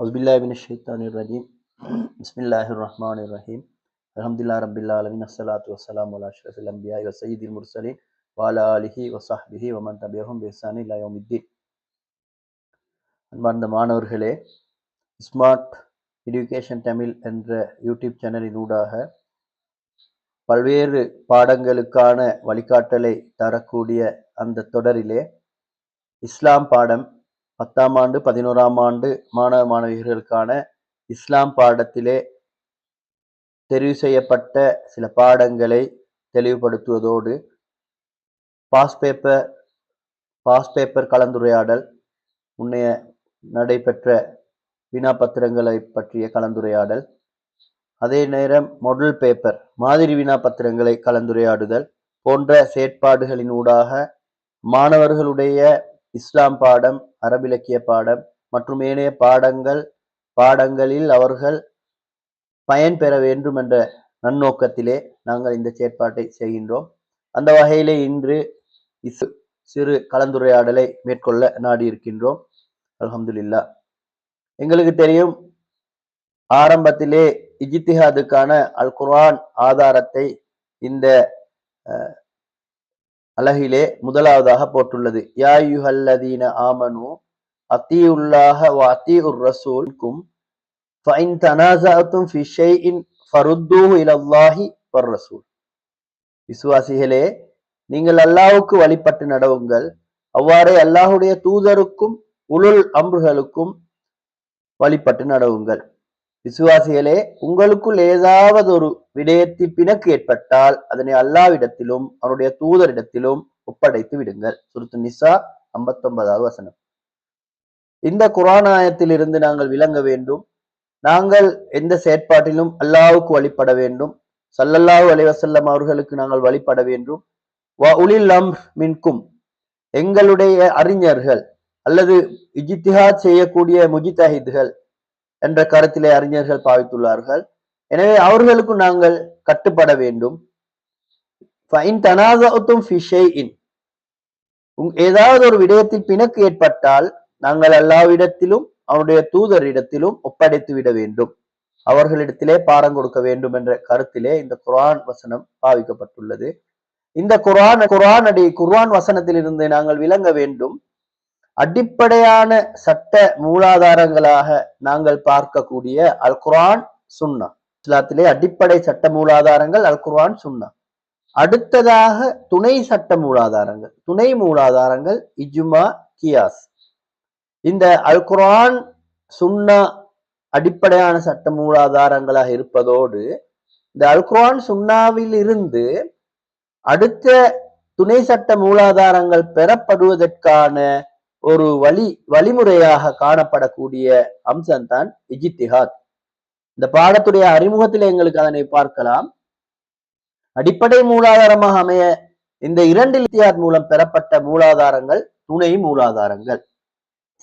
ஹஸ்பில்லாபின்ஷேத்தானிர்ரஹீம் பிஸ்மில்லாஹிர் ரஹ்மான் ரஹீம் அலமதுல்லா ரபில்லா அலமின் அஸ்லாத்து வசலாம் அலா அஷ்ரஃபில் அம்பியா இவ சயீதில் முர்சலின் வாலா அலிஹி வசாஹிபிஹி வமன் தபியஹும் பேசானி லயோமித்தீன் அன்பார்ந்த மாணவர்களே ஸ்மார்ட் எஜுகேஷன் தமிழ் என்ற யூடியூப் சேனலின் ஊடாக பல்வேறு பாடங்களுக்கான வழிகாட்டலை தரக்கூடிய அந்த தொடரிலே இஸ்லாம் பாடம் பத்தாம் ஆண்டு பதினோராம் ஆண்டு மாணவ மாணவிகளுக்கான இஸ்லாம் பாடத்திலே தெரிவு செய்யப்பட்ட சில பாடங்களை தெளிவுபடுத்துவதோடு பாஸ் பேப்பர் பாஸ் பேப்பர் கலந்துரையாடல் முன்னைய நடைபெற்ற வினாபத்திரங்களை பற்றிய கலந்துரையாடல் அதே நேரம் மொடல் பேப்பர் மாதிரி வினாபத்திரங்களை கலந்துரையாடுதல் போன்ற செயற்பாடுகளின் ஊடாக மாணவர்களுடைய இஸ்லாம் பாடம் அரபிலக்கிய பாடம் மற்றும் ஏனைய பாடங்கள் பாடங்களில் அவர்கள் பயன் பெற வேண்டும் என்ற நன்னோக்கத்திலே நாங்கள் இந்த செயற்பாட்டை செய்கின்றோம். அந்த வகையிலே இன்று இசு சிறு கலந்துரையாடலை மேற்கொள்ள நாடி இருக்கின்றோம் அல்ஹம்துலில்லா. எங்களுக்கு தெரியும் ஆரம்பத்திலே இஜித்திஹாதுக்கான அல் குர்ஆன் ஆதாரத்தை இந்த அழகிலே அலகிலே முதலாவதாக போட்டுள்ளது யா யுஹல்லதீன ஆமனு அத்தியுல்லாஹ வ உர் ரசூல்கும் ஃபைன் தனாசாத்தும் ஃபிஷை இன் ஃபருத்தூஹு இலல்லாஹி வர் ரசூல் விசுவாசிகளே நீங்கள் அல்லாஹுக்கு வழிபட்டு நடவுங்கள். அவ்வாறே அல்லாஹுடைய தூதருக்கும் உளுள் அம்புகளுக்கும் வழிபட்டு நடவுங்கள். விசுவாசிகளே உங்களுக்குள் ஏதாவது ஒரு விடயத்தில் பிணக்கு ஏற்பட்டால் அதனை அல்லாவிடத்திலும் அவனுடைய தூதரிடத்திலும் ஒப்படைத்து விடுங்கள். சுருத்து நிசா ஐம்பத்தொன்பதாவது வசனம். இந்த குரானாயத்தில் இருந்து நாங்கள் விளங்க வேண்டும். நாங்கள் எந்த செயற்பாட்டிலும் அல்லாவுக்கு வழிபட வேண்டும். சல்லல்லாஹு அலைவசல்லம் அவர்களுக்கு நாங்கள் வழிபட வேண்டும். வ உலில் அம்ர் மின்கும். எங்களுடைய அறிஞர்கள் அல்லது இஜித்திஹாத் செய்யக்கூடிய முஜித்தஹித்கள் என்ற கருத்திலே அறிஞர்கள் பாவித்துள்ளார்கள். எனவே அவர்களுக்கும் நாங்கள் கட்டுப்பட வேண்டும். ஏதாவது ஒரு விடயத்தில் பிணக்கு ஏற்பட்டால் நாங்கள் அல்லாவிடத்திலும் அவனுடைய தூதரிடத்திலும் ஒப்படைத்து விட வேண்டும். அவர்களிடத்திலே பாடம் கொடுக்க வேண்டும் என்ற கருத்திலே இந்த குரான் வசனம் பாவிக்கப்பட்டுள்ளது. இந்த குரான் குரான் அடி குர்ஆன் வசனத்திலிருந்து நாங்கள் விளங்க வேண்டும். அடிப்படையான சட்ட மூலாதாரங்களாக நாங்கள் பார்க்கக்கூடிய அல் குரான் சுன்னா. இஸ்லாத்திலே அடிப்படை சட்ட மூலாதாரங்கள் அல் குர்ஆன் சுன்னா. அடுத்ததாக துணை சட்ட மூலாதாரங்கள். துணை மூலாதாரங்கள் இஜ்மா கியாஸ். இந்த அல் குர்ஆன் சுன்னா அடிப்படையான சட்ட மூலாதாரங்களாக இருப்பதோடு இந்த அல் குர்ஆன் சுன்னாவில் இருந்து அடுத்த துணை சட்ட மூலாதாரங்கள் பெறப்படுவதற்கான ஒரு வழி வழிமுறையாக காணப்படக்கூடிய அம்சம்தான் இஜித்திஹாத். இந்த பாடத்துடைய அறிமுகத்தில் எங்களுக்கு அதனை பார்க்கலாம். அடிப்படை மூலாதாரமாக அமைய இந்த இரண்டு இத்தியாத் மூலம் பெறப்பட்ட மூலாதாரங்கள் துணை மூலாதாரங்கள்.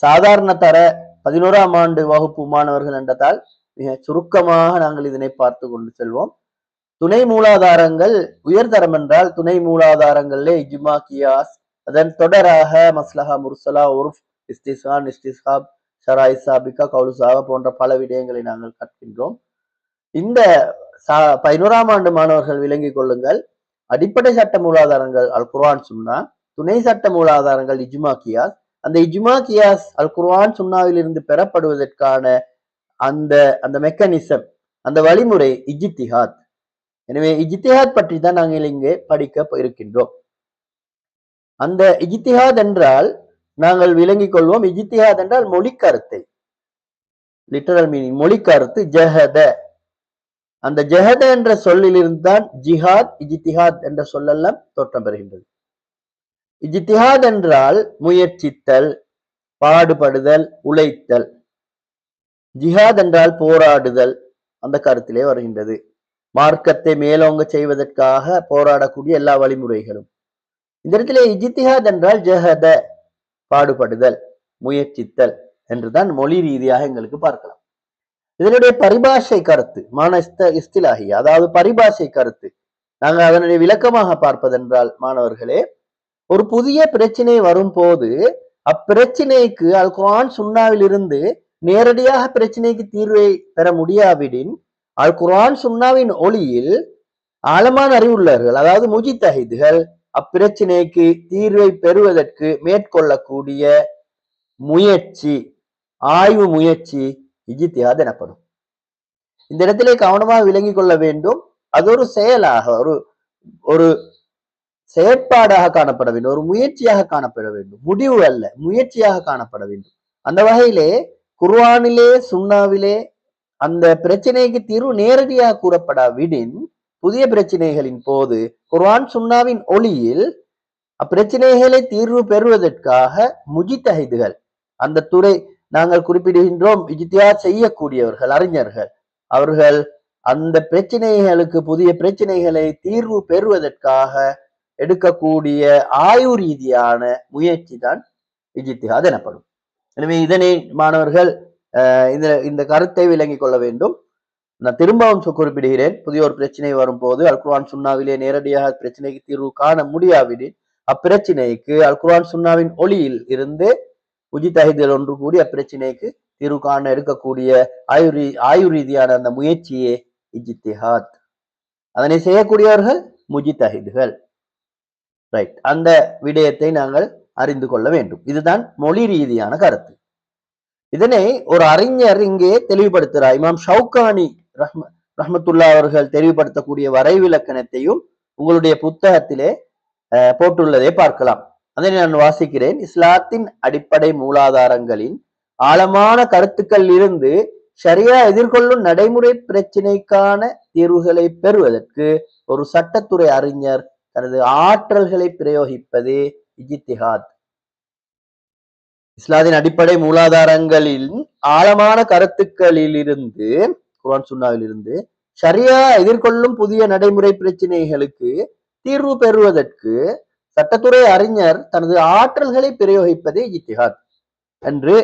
சாதாரண தர பதினோராம் ஆண்டு வகுப்பு மாணவர்கள் என்றதால் மிக சுருக்கமாக நாங்கள் இதனை பார்த்து கொண்டு செல்வோம். துணை மூலாதாரங்கள் உயர்தரம் என்றால் துணை மூலாதாரங்களிலே இஜ்மா கியாஸ் அதன் தொடராக மஸ்லஹா முர்சலா உர்ஃப் இஸ்திசான் இஸ்திசாப் ஷராய் சாபிகா கவுலுசாவா போன்ற பல விடயங்களை நாங்கள் கற்கின்றோம். இந்த சா- பதினோராம் ஆண்டு மாணவர்கள் விளங்கிக் கொள்ளுங்கள். அடிப்படை சட்ட மூலாதாரங்கள் அல் குர்ஆன் சுன்னா. துணை சட்ட மூலாதாரங்கள் இஜ்மா கியாஸ். அந்த இஜ்மா கியாஸ் அல் குர்ஆன் சுன்னாவிலிருந்து பெறப்படுவதற்கான அந்த அந்த மெக்கானிசம் அந்த வழிமுறை இஜித்திஹாத் எனவே இஜித்திஹாத் பற்றி தான் நாங்கள் இங்கே படிக்க இருக்கின்றோம் அந்த இஜித்திஹாத் என்றால் நாங்கள் விளங்கிக் கொள்வோம். இஜித்திஹாத் என்றால் மொழி கருத்தை லிட்டரல் மீனிங் மொழி கருத்து ஜஹத. அந்த ஜஹத என்ற சொல்லிலிருந்து தான் ஜிஹாத் இஜித்திஹாத் என்ற சொல்லெல்லாம் தோற்றம் பெறுகின்றது. இஜித்திஹாத் என்றால் முயற்சித்தல் பாடுபடுதல் உழைத்தல். ஜிஹாத் என்றால் போராடுதல் அந்த கருத்திலே வருகின்றது. மார்க்கத்தை மேலோங்க செய்வதற்காக போராடக்கூடிய எல்லா வழிமுறைகளும். இந்த இடத்துல இஜித்திஹாத் என்றால் ஜஹத பாடுபடுதல் முயற்சித்தல் என்றுதான் மொழி ரீதியாக எங்களுக்கு பார்க்கலாம். இதனுடைய பரிபாஷை கருத்து மானஸ்த இஸ்திலாகி அதாவது பரிபாஷை கருத்து நாங்கள் அதனுடைய விளக்கமாக பார்ப்பதென்றால் மாணவர்களே ஒரு புதிய பிரச்சனை வரும்போது அப்பிரச்சனைக்கு அல் குரான் சுண்ணாவிலிருந்து நேரடியாக பிரச்சனைக்கு தீர்வை பெற முடியாவிடின் அல் குரான் சுன்னாவின் ஒளியில் ஆழமான அறிவுள்ளவர்கள் அதாவது முஜித்தஹிதுகள் அப்பிரச்சனைக்கு தீர்வை பெறுவதற்கு மேற்கொள்ளக்கூடிய முயற்சி ஆய்வு முயற்சி இஜித்தியாது எனப்படும். இந்த இடத்திலே கவனமாக விளங்கிக் கொள்ள வேண்டும். அது ஒரு செயலாக ஒரு ஒரு செயற்பாடாக காணப்பட வேண்டும். ஒரு முயற்சியாக காணப்பட வேண்டும். முடிவு அல்ல முயற்சியாக காணப்பட வேண்டும். அந்த வகையிலே குர்வானிலே சுண்ணாவிலே அந்த பிரச்சனைக்கு தீர்வு நேரடியாக கூறப்படாவிடின் புதிய பிரச்சனைகளின் போது குர்ஆன் சுன்னாவின் ஒளியில் அப்பிரச்சனைகளை தீர்வு பெறுவதற்காக முஜித்தஹிதுகள். அந்த துறை நாங்கள் குறிப்பிடுகின்றோம் இஜ்தியா செய்யக்கூடியவர்கள் அறிஞர்கள். அவர்கள் அந்த பிரச்சனைகளுக்கு புதிய பிரச்சனைகளை தீர்வு பெறுவதற்காக எடுக்கக்கூடிய ஆய்வு ரீதியான முயற்சி தான் இஜித்திஹாத் எனப்படும். எனவே இதனை மாணவர்கள் அஹ், இந்த இந்த கருத்தை விளங்கிக் கொள்ள வேண்டும். நான் திரும்பவும் சொ- குறிப்பிடுகிறேன். புதிய ஒரு பிரச்சனை வரும்போது அல் குர்ஆன் சுன்னாவிலே நேரடியாக பிரச்சனைக்கு தீர்வு காண முடியாவிடில் அப்பிரச்சனைக்கு அல்குரான் சுன்னாவின் ஒளியில் இருந்து உஜித்தஹிதில் ஒன்று கூடி அப்பிரச்சனைக்கு தீர்வு காண எடுக்கக்கூடிய ஆயுர் ஆயுர் ரீதியான அந்த முயற்சியே இஜித்திஹாத் அதனை செய்யக்கூடியவர்கள் முஜித்தஹிதுகள். ரைட் அந்த விடயத்தை நாங்கள் அறிந்து கொள்ள வேண்டும். இதுதான் மொழி ரீதியான கருத்து. இதனை ஒரு அறிஞர் இங்கே தெளிவுபடுத்துகிறார். இமாம் ஷவுகானி ரஹ்ம ரஹ்மத்துல்லா அவர்கள் தெளிவுபடுத்தக்கூடிய வரைவிலக்கணத்தையும் உங்களுடைய புத்தகத்திலே போட்டுள்ளதை பார்க்கலாம். அதை நான் வாசிக்கிறேன். இஸ்லாத்தின் அடிப்படை மூலாதாரங்களின் ஆழமான கருத்துக்கள் இருந்து சரியா எதிர்கொள்ளும் நடைமுறை பிரச்சினைக்கான தீர்வுகளை பெறுவதற்கு ஒரு சட்டத்துறை அறிஞர் தனது ஆற்றல்களை பிரயோகிப்பது இஜித்திஹாத். இஸ்லாத்தின் அடிப்படை மூலாதாரங்களில் ஆழமான கருத்துக்களிலிருந்து குரான் சுன்னாவிலிருந்து ஷரியா எதிர்கொள்ளும் புதிய நடைமுறை பிரச்சினைகளுக்கு தீர்வு பெறுவதற்கு சட்டத்துறை அறிஞர் தனது ஆற்றல்களை பிரயோகிப்பதே இத்திஹாத் என்று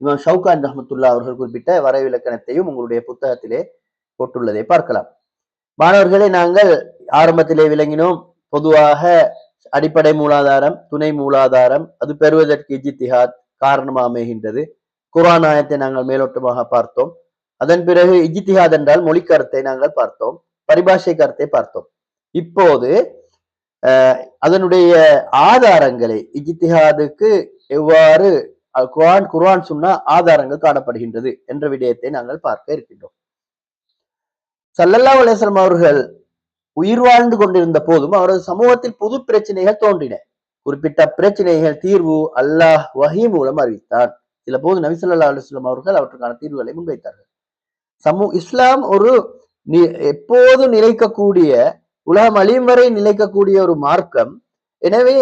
இமாம் ஷவுகான் ரஹமத்துல்லா அவர்கள் குறிப்பிட்ட வரைவிலக்கணத்தையும் உங்களுடைய புத்தகத்திலே போட்டுள்ளதை பார்க்கலாம். மாணவர்களை நாங்கள் ஆரம்பத்திலே விளங்கினோம். பொதுவாக அடிப்படை மூலாதாரம் துணை மூலாதாரம் அது பெறுவதற்கு இஜித்திஹாத் காரணமாக அமைகின்றது குரான் ஆயத்தை நாங்கள் மேலோட்டமாக பார்த்தோம். அதன் பிறகு இஜித்திஹாத் என்றால் மொழி கருத்தை நாங்கள் பார்த்தோம் பரிபாஷை கருத்தை பார்த்தோம். இப்போது அதனுடைய ஆதாரங்களை இஜித்திஹாதுக்கு எவ்வாறு குரான் குர்ஆன் சொன்னா ஆதாரங்கள் காணப்படுகின்றது என்ற விடயத்தை நாங்கள் பார்க்க இருக்கின்றோம். சல்லல்லா அலிஸ்லாம் அவர்கள் உயிர் வாழ்ந்து கொண்டிருந்த போதும் அவரது சமூகத்தில் புது பிரச்சனைகள் தோன்றின. குறிப்பிட்ட பிரச்சனைகள் தீர்வு அல்லாஹ் வஹி மூலம் அறிவித்தார் சில போது நபிசல்லா அலுவலம் அவர்கள் அவற்றுக்கான தீர்வுகளை முன்வைத்தார்கள். சமூ இஸ்லாம் ஒரு எப்போதும் நிலைக்கக்கூடிய உலகம் அழியும் வரை நிலைக்கக்கூடிய ஒரு மார்க்கம். எனவே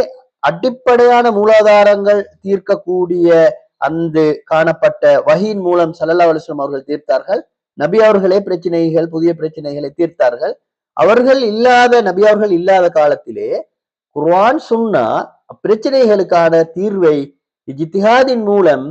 அடிப்படையான மூலாதாரங்கள் தீர்க்கக்கூடிய அந்த காணப்பட்ட வகையின் மூலம் ஸல்லல்லாஹு அலுவலம் அவர்கள் தீர்த்தார்கள். நபி அவர்களே பிரச்சனைகள் புதிய பிரச்சனைகளை தீர்த்தார்கள். அவர்கள் இல்லாத நபி அவர்கள் இல்லாத காலத்திலே குர்வான் சுன்னா பிரச்சனைகளுக்கான தீர்வை இஜ்திஹாதின் மூலம்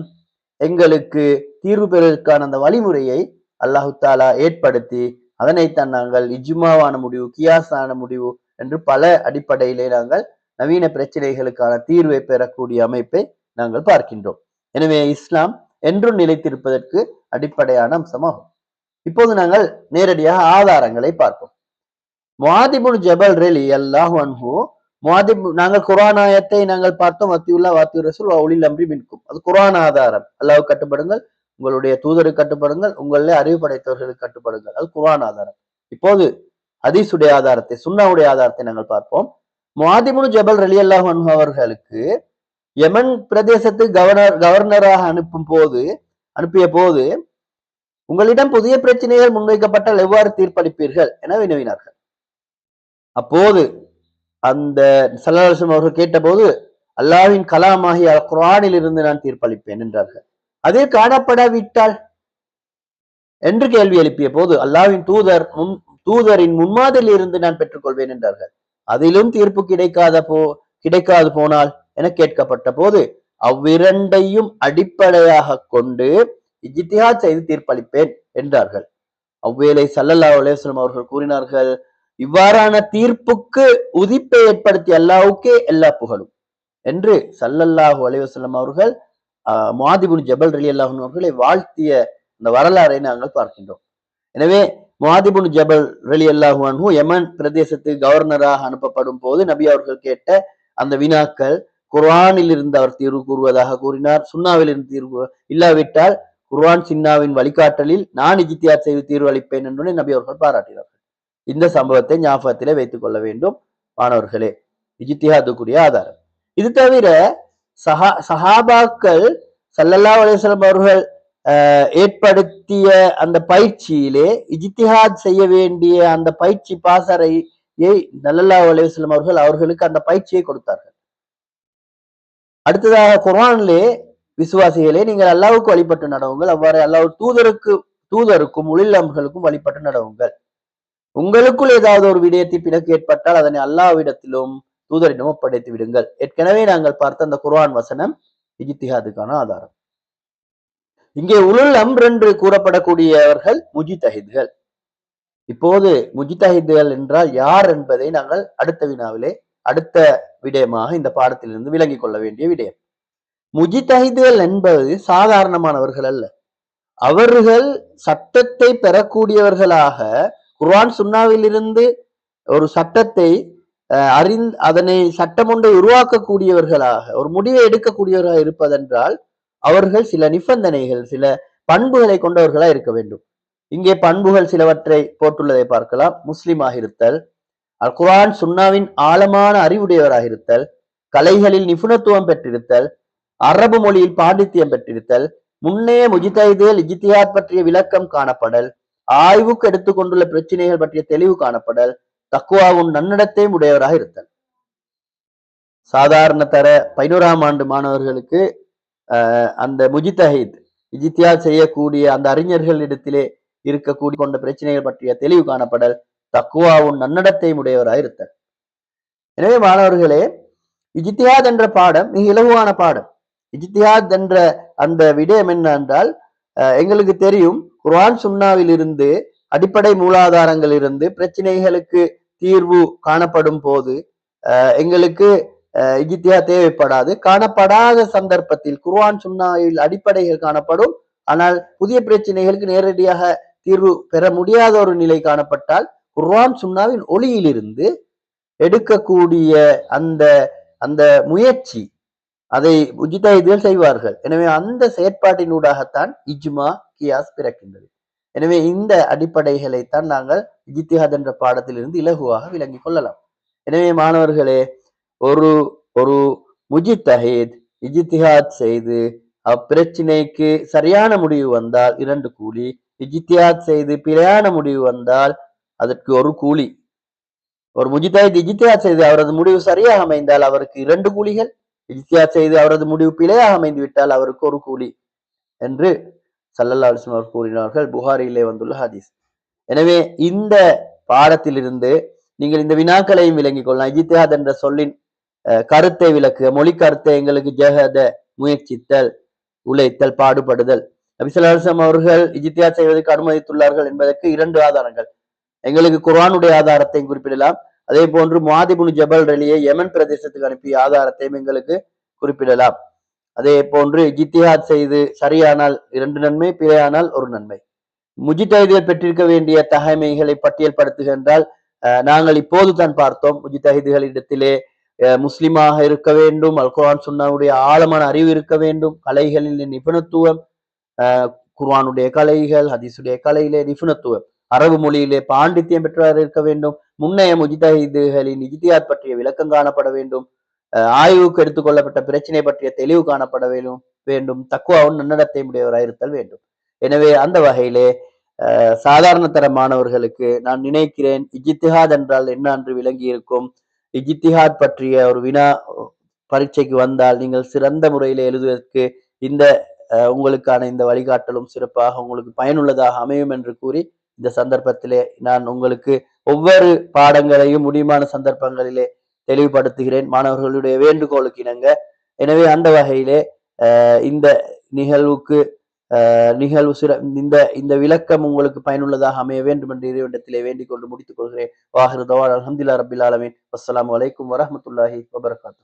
எங்களுக்கு தீர்வு பெறுவதற்கான அந்த வழிமுறையை அல்லாஹு தாலா ஏற்படுத்தி அதனைத்தான் நாங்கள் இஜ்மாவான முடிவு கியாஸான முடிவு என்று பல அடிப்படையிலே நாங்கள் நவீன பிரச்சனைகளுக்கான தீர்வை பெறக்கூடிய அமைப்பை நாங்கள் பார்க்கின்றோம். எனவே இஸ்லாம் என்றும் நிலைத்திருப்பதற்கு அடிப்படையான அம்சமாகும். இப்போது நாங்கள் நேரடியாக ஆதாரங்களை பார்ப்போம். முவாதிபுல் ஜபல் ரெலி அல்லாஹ் அன்ஹு முவாதிப் நாங்கள் குரானாயத்தை நாங்கள் பார்த்தோம் அத்தியுல்லா வாத்தி ரசூல் ஒளில் அம்ரி மின்கும். அது குரான் ஆதாரம். அல்லாஹ் கட்டுப்படுங்கள் உங்களுடைய தூதருக்கு கட்டுப்படுங்கள் உங்களே அறிவு படைத்தவர்களுக்கு கட்டுப்படுங்கள். அது குரான் ஆதாரம். இப்போது ஹதீஸுடைய ஆதாரத்தை சுண்ணாவுடைய ஆதாரத்தை நாங்கள் பார்ப்போம். மாதிமுனு ஜபல் ரலி அல்லாஹ் அவர்களுக்கு யமன் பிரதேசத்து கவர்னர் கவர்னராக அனுப்பும் போது அனுப்பிய போது உங்களிடம் புதிய பிரச்சனைகள் முன்வைக்கப்பட்டால் எவ்வாறு தீர்ப்பளிப்பீர்கள் என வினவினார்கள். அப்போது அந்த சல்லாசம் அவர்கள் கேட்டபோது அல்லாஹ்வின் கலாமாகி குரானில் இருந்து நான் தீர்ப்பளிப்பேன் என்றார்கள். அது காணப்படாவிட்டால்? என்று கேள்வி எழுப்பிய போது அல்லாவின் தூதர் முன் தூதரின் முன்மாதிரியில் இருந்து நான் பெற்றுக்கொள்வேன் என்றார்கள். அதிலும் தீர்ப்பு கிடைக்காத போ கிடைக்காது போனால் என கேட்கப்பட்ட போது அவ்விரண்டையும் அடிப்படையாக கொண்டு இஜ்திஹாத் செய்து தீர்ப்பளிப்பேன் என்றார்கள். அவ்வேளை சல்லல்லா அலேஸ்லம் அவர்கள் கூறினார்கள் இவ்வாறான தீர்ப்புக்கு உதிப்பை ஏற்படுத்திய அல்லாவுக்கே எல்லா புகழும். என்று சல்லல்லாஹு அலைவசல்லம் அவர்கள் மாதிபுன் ஜபல் ரலி அல்லாஹன் அவர்களை வாழ்த்திய அந்த வரலாறை நாங்கள் பார்க்கின்றோம். எனவே மாதிபுன் ஜபல் ரலி அல்லாஹு யமன் பிரதேசத்து கவர்னராக அனுப்பப்படும் போது நபி அவர்கள் கேட்ட அந்த வினாக்கள் குர்ஆனில் இருந்து அவர் தீர்வு கூறுவதாக கூறினார். சுன்னாவில் இருந்து தீர்வு இல்லாவிட்டால் குர்ஆன் சின்னாவின் வழிகாட்டலில் நான் இஜித்தியார் செய்து தீர்வு அளிப்பேன் என்று நபி அவர்கள் பாராட்டினார்கள். இந்த சம்பவத்தை ஞாபகத்திலே வைத்துக் கொள்ள வேண்டும். மாணவர்களே இஜித்தியாதுக்குரிய ஆதாரம். இது தவிர சஹா சஹாபாக்கள் சல்லல்லா அலிஸ்லாம் அவர்கள் ஏற்படுத்திய அந்த பயிற்சியிலே இஜித்திஹாத் செய்ய வேண்டிய அந்த பயிற்சி பாசறையை நல்லல்லா அலிஸ்லாம் அவர்கள் அவர்களுக்கு அந்த பயிற்சியை கொடுத்தார்கள். அடுத்ததாக குரானிலே விசுவாசிகளே நீங்கள் அல்லாவுக்கு வழிபட்டு நடவுங்கள். அவ்வாறு அல்லாஹ் தூதருக்கு தூதருக்கும் உளில்லம்களுக்கும் வழிபட்டு நடவுங்கள். உங்களுக்குள் ஏதாவது ஒரு விடயத்தை பிணக்கு ஏற்பட்டால் அதனை அல்லாவிடத்திலும் தூதரிடம் ஒப்படைத்து விடுங்கள். ஏற்கனவே நாங்கள் பார்த்த அந்த குர்ஆன் வசனம் இஜித்திஹாதுக்கான ஆதாரம். இங்கே உருள் அம்ர் என்று கூறப்படக்கூடியவர்கள் முஜித்தஹித்கள். இப்போது முஜித்தஹித்கள் என்றால் யார் என்பதை நாங்கள் அடுத்த வினாவிலே அடுத்த விடயமாக இந்த பாடத்திலிருந்து விளங்கிக் கொள்ள வேண்டிய விடயம். முஜிதஹிதுகள் என்பது சாதாரணமானவர்கள் அல்ல. அவர்கள் சட்டத்தை பெறக்கூடியவர்களாக குர்ஆன் சுன்னாவிலிருந்து ஒரு சட்டத்தை அறிந் அதனை சட்டம் ஒன்றை உருவாக்கக்கூடியவர்களாக ஒரு முடிவை எடுக்கக்கூடியவர்களாக இருப்பதென்றால் அவர்கள் சில நிபந்தனைகள் சில பண்புகளை கொண்டவர்களாக இருக்க வேண்டும். இங்கே பண்புகள் சிலவற்றை போட்டுள்ளதை பார்க்கலாம். முஸ்லிமாக இருத்தல் அல் குரான் சுன்னாவின் ஆழமான அறிவுடையவராக இருத்தல் கலைகளில் நிபுணத்துவம் பெற்றிருத்தல் அரபு மொழியில் பாண்டித்தியம் பெற்றிருத்தல் முன்னே முஜிதைதே இஜித்தியாத் பற்றிய விளக்கம் காணப்படல் ஆய்வுக்கு எடுத்துக்கொண்டுள்ள பிரச்சனைகள் பற்றிய தெளிவு காணப்படல் தக்குவாவும் நன்னடத்தையும் உடையவராக இருத்தல். சாதாரண தர பதினோராம் ஆண்டு மாணவர்களுக்கு அந்த முஜித்தஹித் இஜித்தியா செய்யக்கூடிய அந்த அறிஞர்களிடத்திலே இருக்கக்கூடிய கொண்ட பிரச்சனைகள் பற்றிய தெளிவு காணப்படல் தக்குவாவும் நன்னடத்தையும் உடையவராக இருத்தல். எனவே மாணவர்களே இஜித்தியாத் என்ற பாடம் மிக இலகுவான பாடம். இஜித்தியாத் என்ற அந்த விடயம் என்ன என்றால் எங்களுக்கு தெரியும் குர்ஆன் சுன்னாவில் இருந்து அடிப்படை மூலாதாரங்கள் இருந்து பிரச்சனைகளுக்கு தீர்வு காணப்படும் போது எங்களுக்கு இஜித்தியா தேவைப்படாது. காணப்படாத சந்தர்ப்பத்தில் குர்வான் சுன்னாவில் அடிப்படைகள் காணப்படும். ஆனால் புதிய பிரச்சனைகளுக்கு நேரடியாக தீர்வு பெற முடியாத ஒரு நிலை காணப்பட்டால் குர்வான் சுன்னாவின் ஒளியிலிருந்து எடுக்கக்கூடிய அந்த அந்த முயற்சி அதை உஜிதாயுதல் செய்வார்கள். எனவே அந்த செயற்பாட்டினூடாகத்தான் இஜ்மா கியாஸ் பிறக்கின்றது. எனவே இந்த அடிப்படைகளைத்தான் நாங்கள் இஜித்திஹாத் என்ற பாடத்திலிருந்து இலகுவாக விளங்கிக் கொள்ளலாம். எனவே மாணவர்களே ஒரு ஒரு முஜித்தஹீத் இஜித்திஹாத் செய்து அப்பிரச்சினைக்கு சரியான முடிவு வந்தால் இரண்டு கூலி இஜித்தியாத் செய்து பிழையான முடிவு வந்தால் அதற்கு ஒரு கூலி. ஒரு முஜித்தாயத் இஜித்தியாத் செய்து அவரது முடிவு சரியாக அமைந்தால் அவருக்கு இரண்டு கூலிகள் இஜித்தியாத் செய்து அவரது முடிவு பிழையாக அமைந்து விட்டால் அவருக்கு ஒரு கூலி என்று சல்லல்லா அலிஸ்லம் கூறினார்கள் புகாரியிலே வந்துள்ள ஹதீஸ். எனவே இந்த பாடத்திலிருந்து நீங்கள் இந்த வினாக்களையும் விளங்கிக் கொள்ளலாம். இஜித்திஹாத் என்ற சொல்லின் கருத்தை விளக்கு மொழி கருத்தை எங்களுக்கு ஜெகத முயற்சித்தல் உழைத்தல் பாடுபடுதல். நபிசல்லாசம் அவர்கள் இஜித்தியா செய்வதற்கு அனுமதித்துள்ளார்கள் என்பதற்கு இரண்டு ஆதாரங்கள். எங்களுக்கு குர்ஆனுடைய ஆதாரத்தையும் குறிப்பிடலாம். அதே போன்று மாதிபுனு ஜபல் ரலியை யமன் பிரதேசத்துக்கு அனுப்பிய ஆதாரத்தையும் எங்களுக்கு குறிப்பிடலாம். அதே போன்று ஜித்திஹாத் செய்து சரியானால் இரண்டு நன்மை பிழையானால் ஒரு நன்மை. முஜித்தஹிதிகள் பெற்றிருக்க வேண்டிய தகைமைகளை பட்டியல்படுத்துகின்றால் நாங்கள் இப்போது தான் பார்த்தோம் முஜித்தஹிதுகளிடத்திலே முஸ்லிமாக இருக்க வேண்டும் அல்குரான் சுன்னாவுடைய ஆழமான அறிவு இருக்க வேண்டும் கலைகளின் நிபுணத்துவம் குர்வானுடைய கலைகள் ஹதீஸுடைய கலையிலே நிபுணத்துவம் அரபு மொழியிலே பாண்டித்யம் பெற்றவர் இருக்க வேண்டும் முன்னைய முஜிதஹிதுகளின் இஜித்தியாத் பற்றிய விளக்கம் காணப்பட வேண்டும் ஆய்வுக்கு எடுத்துக்கொள்ளப்பட்ட பிரச்சனை பற்றிய தெளிவு காணப்பட வேண்டும் வேண்டும். தக்குவாவும் நன்னடத்தை உடையவராயிருத்தல் வேண்டும். எனவே அந்த வகையிலே சாதாரண தர மாணவர்களுக்கு நான் நினைக்கிறேன் இஜித்திஹாத் என்றால் என்ன என்று விளங்கி இருக்கும் இஜித்திஹாத் பற்றிய ஒரு வினா பரீட்சைக்கு வந்தால் நீங்கள் சிறந்த முறையில் எழுதுவதற்கு இந்த உங்களுக்கான இந்த வழிகாட்டலும் சிறப்பாக உங்களுக்கு பயனுள்ளதாக அமையும் என்று கூறி இந்த சந்தர்ப்பத்திலே நான் உங்களுக்கு ஒவ்வொரு பாடங்களையும் முடியுமான சந்தர்ப்பங்களிலே தெளிவுபடுத்துகிறேன். மாணவர்களுடைய வேண்டுகோளுக்கு இணங்க. எனவே அந்த வகையிலே இந்த நிகழ்வுக்கு நிகழ்வு சிற இந்த இந்த விளக்கம் உங்களுக்கு பயனுள்ளதாக அமைய வேண்டும் என்று இறைவனிடத்திலே வேண்டிக் கொண்டு முடித்துக் கொள்கிறேன். வாஹிருதவான் அலமதுல்லா ரபில் ஆலமின். அஸ்லாம் வலைக்கம் வரமத்துல்லாஹி வபரகாத்து